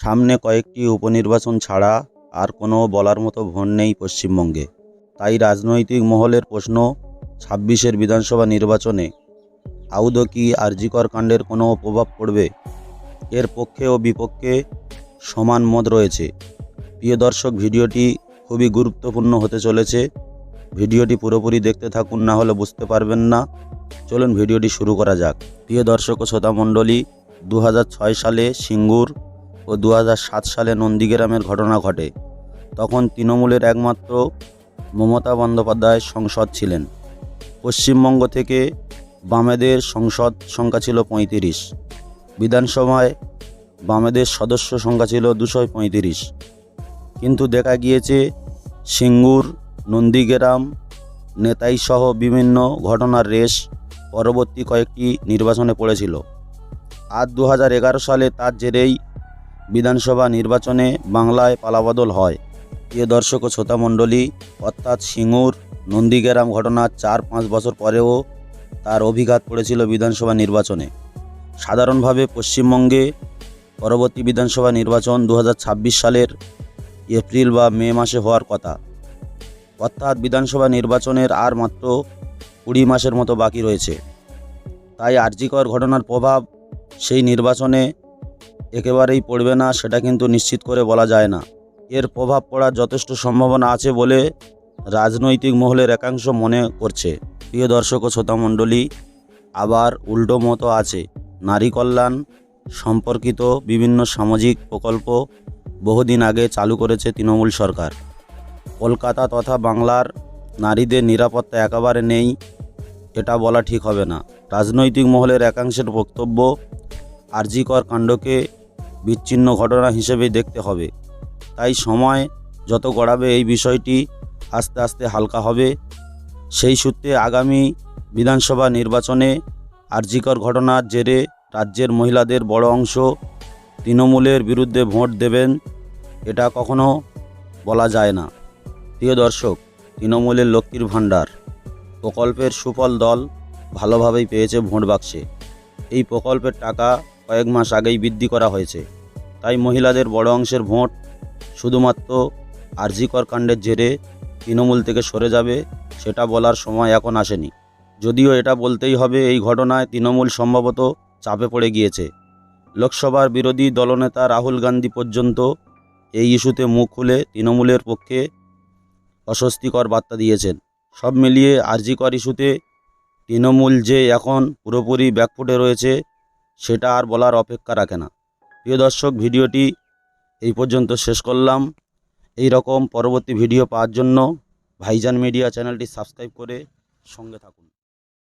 সামনে কয়েকটি উপনির্বাচন ছাড়া আর কোনো বলার মতো ভোট নেই পশ্চিমবঙ্গে। তাই রাজনৈতিক মহলের প্রশ্ন, ছাব্বিশের বিধানসভা নির্বাচনে আউদো কি আরজিকর কাণ্ডের কোনো প্রভাব পড়বে? এর পক্ষে ও বিপক্ষে সমান মত রয়েছে। প্রিয় দর্শক, ভিডিওটি খুবই গুরুত্বপূর্ণ হতে চলেছে। ভিডিওটি পুরোপুরি দেখতে থাকুন, না হলে বুঝতে পারবেন না। চলুন ভিডিওটি শুরু করা যাক। প্রিয় দর্শক ও শ্রোতা মণ্ডলী, দু সালে সিঙ্গুর ও দু হাজার সাত সালে নন্দীগ্রামের ঘটনা ঘটে। তখন তৃণমূলের একমাত্র মমতা বন্দ্যোপাধ্যায় সংসদ ছিলেন। পশ্চিমবঙ্গ থেকে বামেদের সংসদ সংখ্যা ছিল পঁয়ত্রিশ। বিধানসভায় বামেদের সদস্য সংখ্যা ছিল দুশো পঁয়ত্রিশ। কিন্তু দেখা গিয়েছে, সিঙ্গুর, নন্দীগ্রাম নেতাই সহ বিভিন্ন ঘটনার রেশ পরবর্তী কয়েকটি নির্বাচনে পড়েছিল। আর দু হাজার এগারো সালে তার জেরেই বিধানসভা নির্বাচনে বাংলায় পালাবদল হয়। প্রিয় দর্শক ও শ্রোতা মণ্ডলী, অর্থাৎ সিঙ্গুর নন্দীগ্রাম ঘটনার চার পাঁচ বছর পরেও তার অভিঘাত পড়েছিল বিধানসভা নির্বাচনে। সাধারণভাবে পশ্চিমবঙ্গে পরবর্তী বিধানসভা নির্বাচন দু হাজার ছাব্বিশ সালের এপ্রিল বা মে মাসে হওয়ার কথা। অর্থাৎ বিধানসভা নির্বাচনের আর মাত্র কুড়ি মাসের মতো বাকি রয়েছে। তাই আর্জিকর ঘটনার প্রভাব সেই নির্বাচনে একেবারেই পড়বে না, সেটা কিন্তু নিশ্চিত করে বলা যায় না। এর প্রভাব পড়ার যথেষ্ট সম্ভাবনা আছে বলে রাজনৈতিক মহলের একাংশ মনে করছে। প্রিয় দর্শক ও শ্রোতামণ্ডলী আবার উল্টো মতো আছে। নারী কল্যাণ সম্পর্কিত বিভিন্ন সামাজিক প্রকল্প বহুদিন আগে চালু করেছে তৃণমূল সরকার। কলকাতা তথা বাংলার নারীদের নিরাপত্তা একেবারে নেই, এটা বলা ঠিক হবে না। রাজনৈতিক মহলের একাংশের বক্তব্য আরজিকর কাণ্ডকে বিচ্ছিন্ন ঘটনা হিসেবে দেখতে হবে। তাই সময় যত গড়াবে এই বিষয়টি আস্তে আস্তে হালকা হবে। সেই সূত্রে আগামী বিধানসভা নির্বাচনে আরজিকর ঘটনার জেরে রাজ্যের মহিলাদের বড় অংশ তৃণমূলের বিরুদ্ধে ভোট দেবেন এটা কখনো বলা যায় না। প্রিয় দর্শক, তৃণমূলের লক্ষ্মীর ভাণ্ডার, প্রকল্পের সুফল দল ভালোভাবেই পেয়েছে ভোট বাক্সে। এই প্রকল্পের টাকা কয়েক মাস আগেই বৃদ্ধি করা হয়েছে। তাই মহিলাদের বড় অংশের ভোট শুধুমাত্র আরজিকর কাণ্ডের জেরে তৃণমূল থেকে সরে যাবে, সেটা বলার সময় এখন আসেনি। যদিও এটা বলতেই হবে, এই ঘটনায় তৃণমূল সম্ভবত চাপে পড়ে গিয়েছে। লোকসভার বিরোধী দলনেতা রাহুল গান্ধী পর্যন্ত এই ইস্যুতে মুখ খুলে তৃণমূলের পক্ষে অস্বস্তিকর বার্তা দিয়েছেন। সব মিলিয়ে আরজিকর ইস্যুতে তৃণমূল যে এখন পুরোপুরি ব্যাকফুটে রয়েছে সেটা আর বলার অপেক্ষা রাখে না। প্রিয় দর্শক, ভিডিওটি এই পর্যন্ত শেষ করলাম। এই রকম পরবর্তী ভিডিও পাওয়ার জন্য ভাইজান মিডিয়া চ্যানেলটি সাবস্ক্রাইব করে সঙ্গে থাকুন।